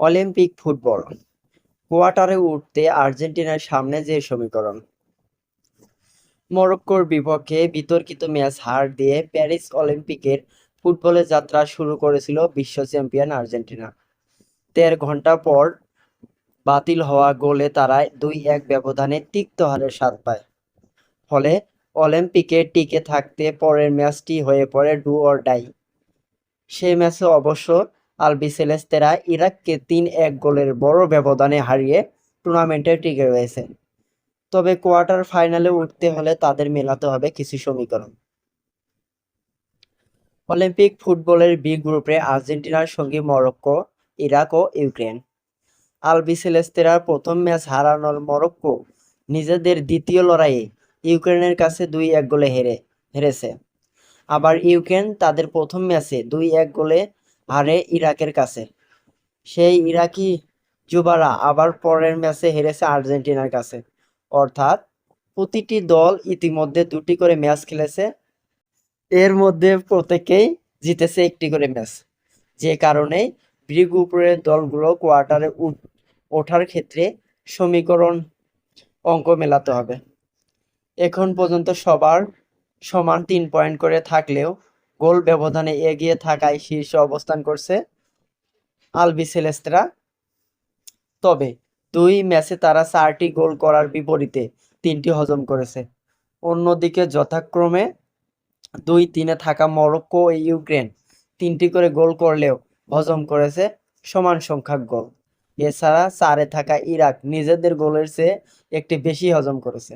Olympic football. কোয়ার্টারে উঠতে আর্জেন্টিনার সামনে যে সমীকরণ। মরক্কোর বিপক্ষে বিতর্কিত ম্যাচ হার দিয়ে প্যারিস অলিম্পিকের ফুটবলের যাত্রা শুরু করেছিল বিশ্ব চ্যাম্পিয়ন আর্জেন্টিনা। তের ঘণ্টা পর বাতিল হওয়া গোলে তারা দুই এক ব্যবধানে তিক্ত হারের স্বাদ পায়। ফলে অলিম্পিকে টিকে থাকতে পরের ম্যাচটি হয়ে পড়ে ডু অর ডাই। সেই ম্যাচে অবশ্য আলবিসেলেস্তেরা ইরাককে তিন এক গোলের বড় ব্যবধানে হারিয়ে টুর্নামেন্টে টিকে রয়েছে। তবে কোয়ার্টার ফাইনালে উঠতে হলে তাদের মেলাতে হবে কিছু সমীকরণ। অলিম্পিক ফুটবলের বি গ্রুপে আর্জেন্টিনার সঙ্গে মরক্কো, ইরাক ও ইউক্রেন। আলবিসেলেস্তেরার প্রথম ম্যাচ হারানোর মরক্কো নিজেদের দ্বিতীয় লড়াইয়ে ইউক্রেনের কাছে দুই এক গোলে হেরে, হেরেছে। আবার ইউক্রেন তাদের প্রথম ম্যাচে দুই এক গোলে হারে ইরাকের কাছে। সেই ইরাকি যুবারা আবার পরের ম্যাচে হেরেছে আর্জেন্টিনার কাছে। অর্থাৎ প্রতিটি দল ইতিমধ্যে দুটি করে ম্যাচ খেলেছে। এর মধ্যে প্রত্যেকেই জিতেছে একটি করে ম্যাচ। যে কারণে ব্রিগ উপরের দলগুলো কোয়ার্টারে ওঠার ক্ষেত্রে সমীকরণ অঙ্ক মেলাতে হবে। এখন পর্যন্ত সবার সমান তিন পয়েন্ট করে থাকলেও গোল ব্যবধানে এগিয়ে থাকায় শীর্ষে অবস্থান করছে আলবি সেলেস্তেরা। তবে দুই ম্যাচে তারা চারটি গোল করার বিপরীতে তিনটি হজম করেছে। অন্যদিকে যথাক্রমে দুই তিনে থাকা মরক্কো ও ইউক্রেন তিনটি করে গোল করলেও হজম করেছে সমান সংখ্যক গোল। এছাড়া চারে থাকা ইরাক নিজেদের গোলের চেয়ে একটি বেশি হজম করেছে।